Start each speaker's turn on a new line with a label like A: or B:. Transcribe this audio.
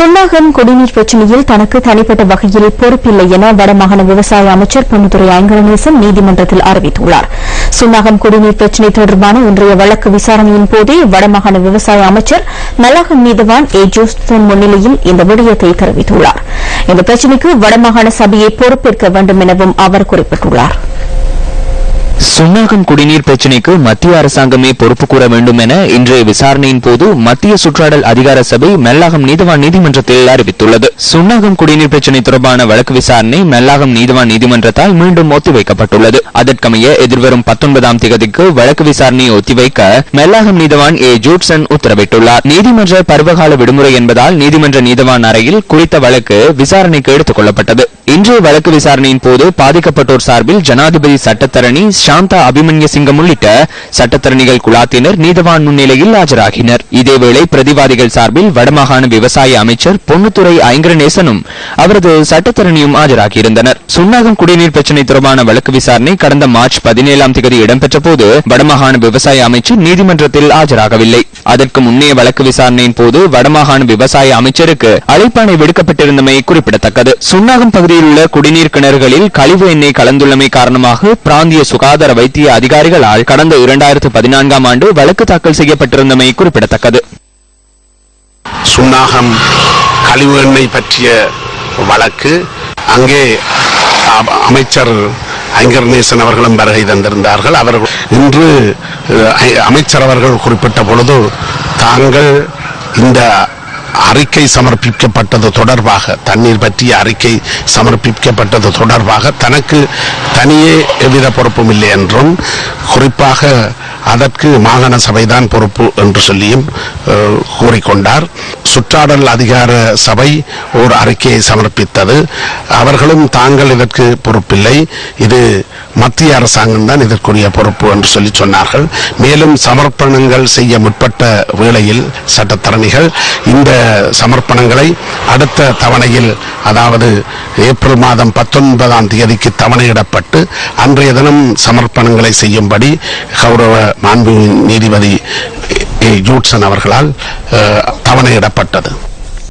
A: சுன்னாகம் குடிநீர் பிரச்சினையில் தனக்கு தனிப்பட்ட வகையில் பொறுப்பில்லை என வடமாகாண விவசாய அமைச்சர் பொன்னுத்துறை ஐங்கரநேசன் நீதிமன்றத்தில் அறிவித்துள்ளார். சுன்னாகம் குடிநீர் பிரச்சினை தொடர்பான இன்றைய வழக்கு விசாரணையின் போதே வடமாகாண விவசாய அமைச்சர் நல்லாகம் நீதவான் ஏ. ஜோஸ்தன் முன்னிலையில் இந்த விடயத்தை தெரிவித்துள்ளார். இந்த பிரச்சினைக்கு வடமாகாண சபையை பொறுப்பேற்க வேண்டும் எனவும் அவர் குறிப்பிட்டுள்ளார்.
B: சுன்னாகம் குடிநீர் பிரச்சினைக்கு மத்திய அரசாங்கமே பொறுப்பு கூற வேண்டும் என இன்றைய விசாரணையின் போது மத்திய சுற்றாடல் அதிகார சபை மெல்லாகம் நீதவான் நீதிமன்றத்தில் அறிவித்துள்ளது. சுன்னாகம் குடிநீர் பிரச்சினை தொடர்பான வழக்கு விசாரணை மெல்லாகம் நீதவான் நீதிமன்றத்தால் மீண்டும் ஒத்திவைக்கப்பட்டுள்ளது. அதற்கமைய எதிர்வரும் பத்தொன்பதாம் திகதிக்கு வழக்கு விசாரணையை ஒத்திவைக்க மெல்லாகம் நீதவான் ஏ. ஜூட்சன் உத்தரவிட்டுள்ளார். நீதிமன்ற பருவகால விடுமுறை என்பதால் நீதிமன்ற நீதவான் அறையில் குறித்த வழக்கு விசாரணைக்கு எடுத்துக் கொள்ளப்பட்டது. இன்றைய வழக்கு விசாரணையின் போது பாதிக்கப்பட்டோர் சார்பில் ஜனாதிபதி சட்டத்தரணி சாந்தா அபிமன்ய சிங்கம் உள்ளிட்ட சட்டத்தரணிகள் குழாத்தினர் நீதவான் முன்னிலையில் ஆஜராகினர். இதேவேளை பிரதிவாதிகள் சார்பில் வடமாகாண விவசாய அமைச்சர் பொன்னுத்துறை ஐங்கரநேசனும் அவரது சட்டத்தரணியும் ஆஜராகியிருந்தனர். சுன்னாகம் குடிநீர் பிரச்சினை தொடர்பான வழக்கு விசாரணை கடந்த மார்ச் பதினேழாம் தேதி இடம்பெற்ற போது வடமாகாண விவசாய அமைச்சர் நீதிமன்றத்தில் ஆஜராகவில்லை. அதற்கு முன்னைய வழக்கு விசாரணையின் போது வடமாகாண விவசாய அமைச்சருக்கு அழைப்பாணை விடுக்கப்பட்டிருந்தமை குறிப்பிடத்தக்கது. சுன்னாகம் பகுதியில் உள்ள குடிநீர் கிணறுகளில் கழிவு எண்ணெய் கலந்துள்ளமை காரணமாக பிராந்திய சுகாதார சுகாதார வைத்திய அதிகாரிகளால் கடந்த இரண்டாயிரத்து பதினான்காம் ஆண்டு வழக்கு தாக்கல் செய்யப்பட்டிருந்தமை குறிப்பிடத்தக்கது.
C: சுண்ணாகம் கழிவு எண்ணெய் பற்றிய வழக்கு. அங்கே அமைச்சர் ஐங்கர்நேசன் அவர்களும் வருகை தந்திருந்தார்கள். அவர்கள் இன்று அமைச்சர் அவர்கள் குறிப்பிட்ட பொழுது தாங்கள் இந்த அறிக்கை சமர்ப்பிக்கப்பட்டது தொடர்பாக தண்ணீர் பற்றிய அறிக்கை சமர்ப்பிக்கப்பட்டது தொடர்பாக தனக்கு தனியே எவ்வித பொறுப்பும் இல்லை என்றும் குறிப்பாக அதற்கு மாகாண சபைதான் பொறுப்பு என்று சொல்லியும் கூறிக்கொண்டார். சுற்றாடல் அதிகார சபை ஒரு அறிக்கையை சமர்ப்பித்தது. அவர்களும் தாங்கள் இதற்கு பொறுப்பில்லை. இது மத்திய அரசாங்கம் தான் இதற்குரிய பொறுப்பு என்று சொல்லி சொன்னார்கள். மேலும் சமர்ப்பணங்கள் செய்ய முற்பட்ட வேளையில் சட்டத்தரணிகள் இந்த சமர்ப்பணங்களை அடுத்த தவணையில் அதாவது ஏப்ரல் மாதம் பத்தொன்பதாம் தேதிக்கு தவணையிடப்பட்டு அன்றைய தினம் சமர்ப்பணங்களை செய்யும்படி கௌரவ மாண்பு நீதிபதி ஜூட்சன் அவர்களால் தவணையிடப்பட்டது.